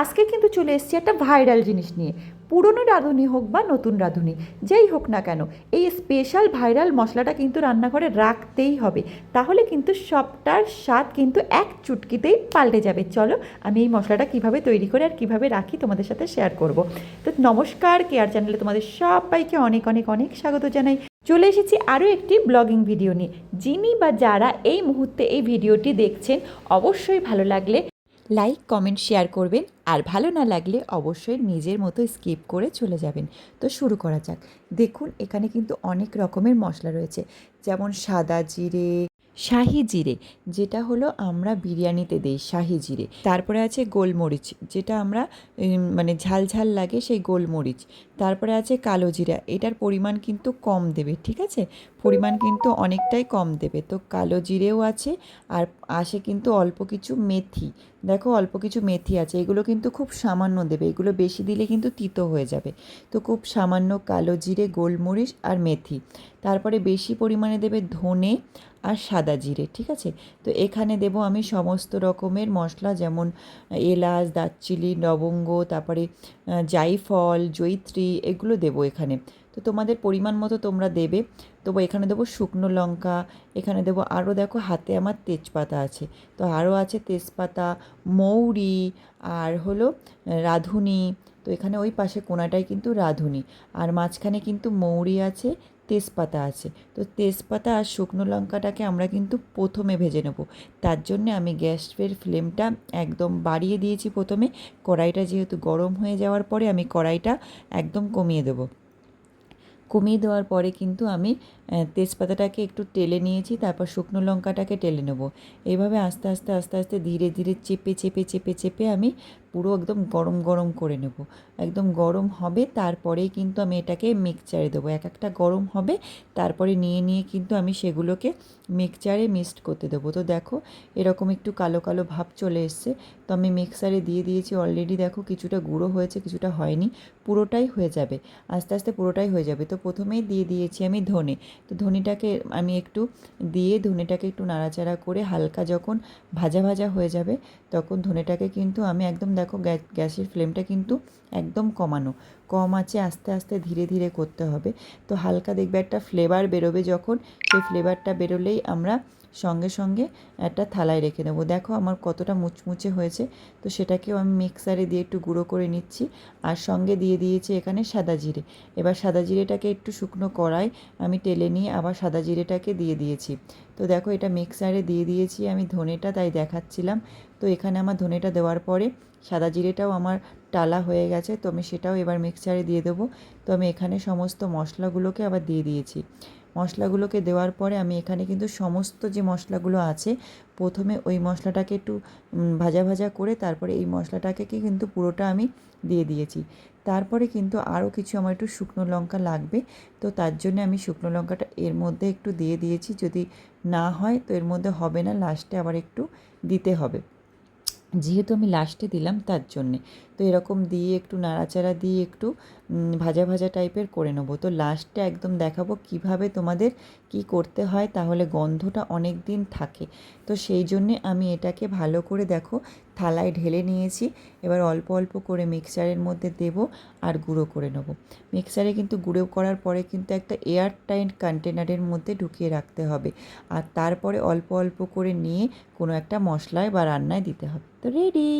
আজকে কিন্তু চলে এসেছি একটা ভাইরাল জিনিস নিয়ে। পুরনো রাঁধুনি হোক বা নতুন রাঁধুনি, যেই হোক না কেন, এই স্পেশাল ভাইরাল মশলাটা কিন্তু রান্নাঘরে রাখতেই হবে। তাহলে কিন্তু সবটার স্বাদ কিন্তু এক চুটকিতেই পাল্টে যাবে। চলো, আমি এই মশলাটা কীভাবে তৈরি করে আর কীভাবে রাখি তোমাদের সাথে শেয়ার করব। তো নমস্কার কেয়ার চ্যানেলে তোমাদের সবাইকে অনেক অনেক অনেক স্বাগত জানাই। চলে এসেছি আরও একটি ব্লগিং ভিডিও নিয়ে। যিনি বা যারা এই মুহূর্তে এই ভিডিওটি দেখছেন, অবশ্যই ভালো লাগলে লাইক কমেন্ট শেয়ার করবেন। আর ভালো না লাগলে অবশ্যই নিজের মতো স্কিপ করে চলে যাবেন। তো শুরু করা যাক। দেখুন, এখানে কিন্তু অনেক রকমের মশলা রয়েছে। যেমন সাদা জিরে, শাহি জিরে, যেটা হলো আমরা বিরিয়ানিতে দিই শাহি জিরে। তারপরে আছে গোলমরিচ, যেটা আমরা মানে ঝাল ঝাল লাগে সেই গোলমরিচ। তারপরে আছে কালো জিরা, এটার পরিমাণ কিন্তু কম দেবে, ঠিক আছে? পরিমাণ কিন্তু অনেকটাই কম দেবে। তো কালো জিরেও আছে আর আসে কিন্তু অল্প কিছু মেথি। দেখো অল্প কিছু মেথি আছে, এগুলো কিন্তু খুব সামান্য দেবে। এগুলো বেশি দিলে কিন্তু তিতো হয়ে যাবে। তো খুব সামান্য কালো জিরে, গোলমরিচ আর মেথি। তারপরে বেশি পরিমাণে দেবে ধনে আর সাদা জিরে, ঠিক আছে? তো এখানে দেব আমি সমস্ত রকমের মশলা যেমন এলাচ, দারচিনি, লবঙ্গ, তারপরে জাইফল, জয়িত্রী, এগুলো দেবো এখানে। তো তোমাদের পরিমাণ মতো তোমরা দেবে। তবু এখানে দেবো শুকনো লঙ্কা, এখানে দেবো আরও দেখো হাতে আমার তেজপাতা আছে। তো আরও আছে তেজপাতা, মৌরি আর হলো রাঁধুনি। তো এখানে ওই পাশে কোনাটায় কিন্তু রাঁধুনি। আর মাঝখানে কিন্তু মৌরি আছে, তেজপাতা আছে। তো তেজপাতা আর শুকনো লঙ্কাটাকে আমরা কিন্তু প্রথমে ভেজে নেব। তার জন্যে আমি গ্যাসের ফ্লেমটা একদম বাড়িয়ে দিয়েছি প্রথমে। কড়াইটা যেহেতু গরম হয়ে যাওয়ার পরে আমি কড়াইটা একদম কমিয়ে দেবো। কমিয়ে দেওয়ার পরে কিন্তু আমি তেজপাতাটাকে একটু টেলে নিয়েছি, তারপর শুকনো লঙ্কাটাকে টেলে নেব। এইভাবে আস্তে আস্তে আস্তে আস্তে ধীরে ধীরে চেপে চেপে চেপে চেপে আমি পুরো একদম গরম গরম করে নেব। একদম গরম হবে তারপরেই কিন্তু আমি এটাকে মিক্সচারে দেবো। এক একটা গরম হবে, তারপরে নিয়ে নিয়ে কিন্তু আমি সেগুলোকে মিক্সচারে মিক্সড করতে দেবো। তো দেখো, এরকম একটু কালো কালো ভাব চলে এসছে। তো আমি মিক্সারে দিয়ে দিয়েছি অলরেডি দেখো কিছুটা গুঁড়ো হয়েছে, কিছুটা হয়নি। পুরোটাই হয়ে যাবে, আস্তে আস্তে পুরোটাই হয়ে যাবে। তো প্রথমেই দিয়ে দিয়েছি আমি ধনে। তো ধনেটাকে আমি একটু দিয়ে ধনেটাকে একটু নাড়াচাড়া করে হালকা যখন ভাজা ভাজা হয়ে যাবে, তখন ধনেটাকে কিন্তু আমি একদম দেখো গ্যা- গ্যাসের ফ্লেমটা কিন্তু একদম কমানো। কম আছে, আস্তে আস্তে ধীরে ধীরে করতে হবে। তো হালকা দেখবে একটা ফ্লেভার বেরোবে যখন, সেই ফ্লেভারটা বেরোলেই আমরা সঙ্গে সঙ্গে একটা থালায় রেখে দেবো। দেখো আমার কতটা মুচমুচে হয়েছে, তো সেটাকেও আমি মিক্সারে দিয়ে একটু গুঁড়ো করে নিচ্ছি। আর সঙ্গে দিয়ে দিয়েছি এখানে সাদা জিরে। এবার সাদা জিরেটাকে একটু শুকনো কড়াই আমি টেলে নিয়ে আবার সাদা জিরেটাকে দিয়ে দিয়েছি। তো দেখো এটা মিক্সারে দিয়ে দিয়েছি আমি ধনেটা, তাই দেখাচ্ছিলাম। তো এখানে আমার ধনেটা দেওয়ার পরে সাদা জিরেটাও আমার টালা হয়ে গেছে, তো আমি সেটাও এবার মিক্সারে দিয়ে দেবো। তো আমি এখানে সমস্ত মশলাগুলোকে আবার দিয়ে দিয়েছি। মশলাগুলোকে দেওয়ার পরে আমি এখানে কিন্তু সমস্ত যে মশলাগুলো আছে, প্রথমে ওই মশলাটাকে একটু ভাজা ভাজা করে তারপরে এই মশলাটাকে কিন্তু পুরোটা আমি দিয়ে দিয়েছি। তারপরে কিন্তু আরও কিছু আমার একটু শুকনো লঙ্কা লাগবে, তো তার জন্য আমি শুকনো লঙ্কাটা এর মধ্যে একটু দিয়ে দিয়েছি। যদি না হয় তো এর মধ্যে হবে না লাস্টে আবার একটু দিতে হবে। যেহেতু আমি লাস্টে দিলাম তার জন্যে। তো এরকম দিয়ে একটু নাড়াচাড়া দিয়ে একটু ভাজা ভাজা টাইপের করে নেব। তো লাস্টে একদম দেখাবো কীভাবে তোমাদের কি করতে হয় তাহলে গন্ধটা অনেক দিন থাকে। তো সেই জন্যে আমি এটাকে ভালো করে দেখো, থালায় ঢেলে নিয়েছি। এবার অল্প অল্প করে মিক্সারের মধ্যে দেব আর গুঁড়ো করে নেব। মিক্সারে কিন্তু গুঁড়ো করার পরে কিন্তু একটা এয়ার টাইট কন্টেনারের মধ্যে ঢুকিয়ে রাখতে হবে। আর তারপরে অল্প অল্প করে নিয়ে কোনো একটা মশলায় বা রান্নায় দিতে হবে। তো রেডি!